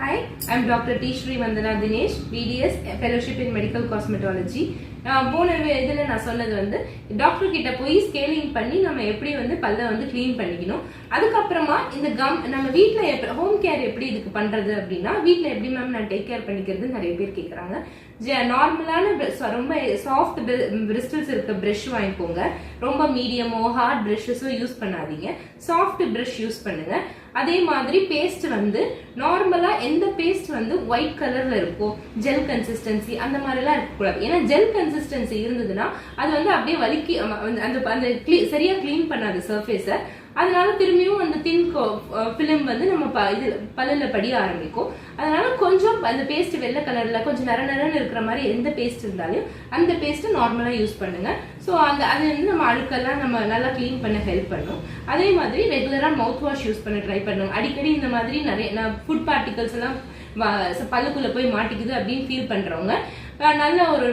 Hi, I'm Dr. T. Sri Vandana Dinesh, BDS, Fellowship in Medical Cosmetology. நான் போன இதில் நான் சொன்னது வந்து டாக்டர் கிட்ட போய் ஸ்கேலிங் பண்ணி நம்ம எப்படி வந்து பல்லை வந்து க்ளீன் பண்ணிக்கணும். அதுக்கப்புறமா இந்த கம் நம்ம வீட்டில் ஹோம் கேர் எப்படி இதுக்கு பண்ணுறது அப்படின்னா வீட்டில் எப்படி மேம் நான் டேக் கேர் பண்ணிக்கிறது நிறைய பேர் கேட்குறாங்க நார்மலான ரொம்ப சாஃப்ட் பிரிஸ்டல்ஸ் இருக்க ப்ரஷ் வாங்கிக்கோங்க. ரொம்ப மீடியமோ ஹார்ட் ப்ரஷஸோ யூஸ் பண்ணாதீங்க. சாஃப்ட் ப்ரஷ் யூஸ் பண்ணுங்க. அதே மாதிரி பேஸ்ட் வந்து நார்மலாக எந்த பேஸ்ட் வந்து ஒயிட் கலரில் இருக்கோ ஜெல் கன்சிஸ்டன்சி அந்த மாதிரிலாம் இருக்கக்கூடாது. ஏன்னா ஜெல் கன்சிஸ்டன்சி இருந்ததுன்னா அது வந்து அப்படியே வலிக்கி அந்த அந்த சரியா கிளீன் பண்ணாது சர்ஃபேஸை அதனால திரும்பியும் அந்த தின் ஃபிலிம் வந்து நம்ம ப- இது பல்லில் படிய ஆரம்பிக்கும். அதனால கொஞ்சம் அந்த பேஸ்ட் வெள்ளை கலர்ல கொஞ்சம் நர நரன்னு இருக்கிற மாதிரி எந்த பேஸ்ட் இருந்தாலும் அந்த பேஸ்ட்டு நார்மலாக யூஸ் பண்ணுங்க. ஸோ அந்த அது வந்து நம்ம அழுக்கெல்லாம் நம்ம நல்லா க்ளீன் பண்ண ஹெல்ப் பண்ணும். அதே மாதிரி ரெகுலராக மவுத் வாஷ் யூஸ் பண்ண ட்ரை பண்ணுங்க அடிக்கடி இந்த மாதிரி நிறைய ஃபுட் பார்ட்டிகல்ஸ் எல்லாம் பல்லுக்குள்ளே போய் மாட்டிக்குது அப்படின்னு ஃபீல் பண்ணுறவங்க நல்ல ஒரு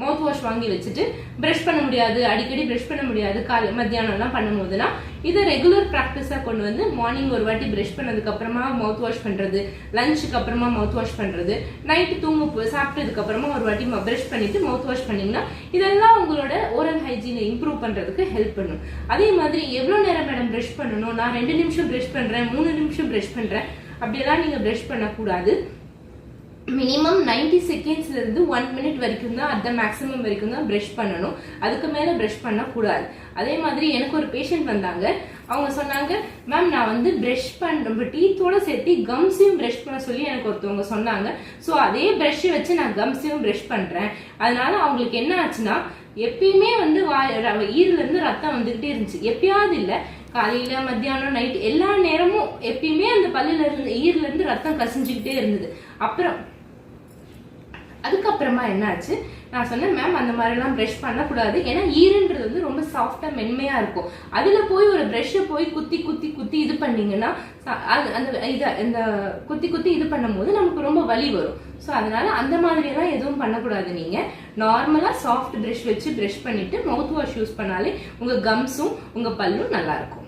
மவுத் வாஷ் வாங்கி வச்சுட்டு ப்ரஷ் பண்ண முடியாது அடிக்கடி ப்ரஷ் பண்ண முடியாது காலை மத்தியானம்லாம் பண்ணும்போதுனா இதை ரெகுலர் ப்ராக்டிஸாக கொண்டு வந்து மார்னிங் ஒரு வாட்டி ப்ரஷ் பண்ணதுக்கு அப்புறமா மவுத் வாஷ் பண்ணுறது லஞ்சுக்கு அப்புறமா மவுத் வாஷ் பண்ணுறது நைட்டு தூங்க சாப்பிட்டதுக்கப்புறமா சாப்பிட்டதுக்கு அப்புறமா ஒரு வாட்டி ப்ரஷ் பண்ணிட்டு மவுத் வாஷ் பண்ணிங்கன்னா இதெல்லாம் உங்களோட ஓரல் ஹைஜீனை இம்ப்ரூவ் பண்ணுறதுக்கு ஹெல்ப் பண்ணும். அதே மாதிரி எவ்வளோ நேரம் மேடம் ப்ரஷ் பண்ணணும்? நான் ரெண்டு நிமிஷம் ப்ரஷ் பண்ணுறேன் மூணு நிமிஷம் ப்ரஷ் பண்ணுறேன் அப்படியெல்லாம் நீங்கள் ப்ரஷ் பண்ணக்கூடாது. மினிமம் 90 செகண்ட்ஸ்ல இருந்து ஒன் மினிட் வரைக்கும் தான் அந்த மேக்ஸிமம் வரைக்கும் தான் ப்ரஷ் பண்ணணும். அதுக்கு மேல ப்ரஷ் பண்ணக்கூடாது. அதே மாதிரி எனக்கு ஒரு பேஷண்ட் வந்தாங்க. அவங்க சொன்னாங்க மேம் நான் வந்து ப்ரஷ் பண்ற டீத்தோட சேர்த்து கம்ஸையும் ப்ரஷ் பண்ண சொல்லி எனக்கு ஒருத்தவங்க சொன்னாங்க. ஸோ அதே ப்ரஷ்ஷை வச்சு நான் கம்ஸையும் ப்ரஷ் பண்றேன். அதனால அவங்களுக்கு என்ன ஆச்சுன்னா எப்பயுமே வந்து வாய் ர- இருந்து ரத்தம் வந்துகிட்டே இருந்துச்சு. எப்பயாவது இல்லை. காலையில மத்தியானம் நைட் எல்லா நேரமும் எப்பயுமே அந்த பல்லுல இருந்து ஈரல இருந்து ரத்தம் கசிஞ்சுக்கிட்டே இருந்தது. அப்புறம் அதுக்கப்புறமா என்னாச்சு? நான் சொன்னேன் மேம் அந்த மாதிரிலாம் ப்ரஷ் பண்ணக்கூடாது. ஏன்னா ஈரன்றது வந்து ரொம்ப சாஃப்டாக மென்மையாக இருக்கும். அதில் போய் ஒரு ப்ரஷ்ஷை போய் குத்தி குத்தி குத்தி இது பண்ணிங்கன்னா அது- அந்த இதை இந்த குத்தி குத்தி இது பண்ணும்போது நமக்கு ரொம்ப வலி வரும். ஸோ அதனால அந்த மாதிரியெல்லாம் எதுவும் பண்ணக்கூடாது நீங்கள் நார்மலாக சாஃப்ட் ப்ரஷ் வச்சு ப்ரஷ் பண்ணிவிட்டு மவுத் வாஷ் யூஸ் பண்ணாலே உங்கள் கம்ஸும் உங்கள் பல்லும் நல்லாயிருக்கும்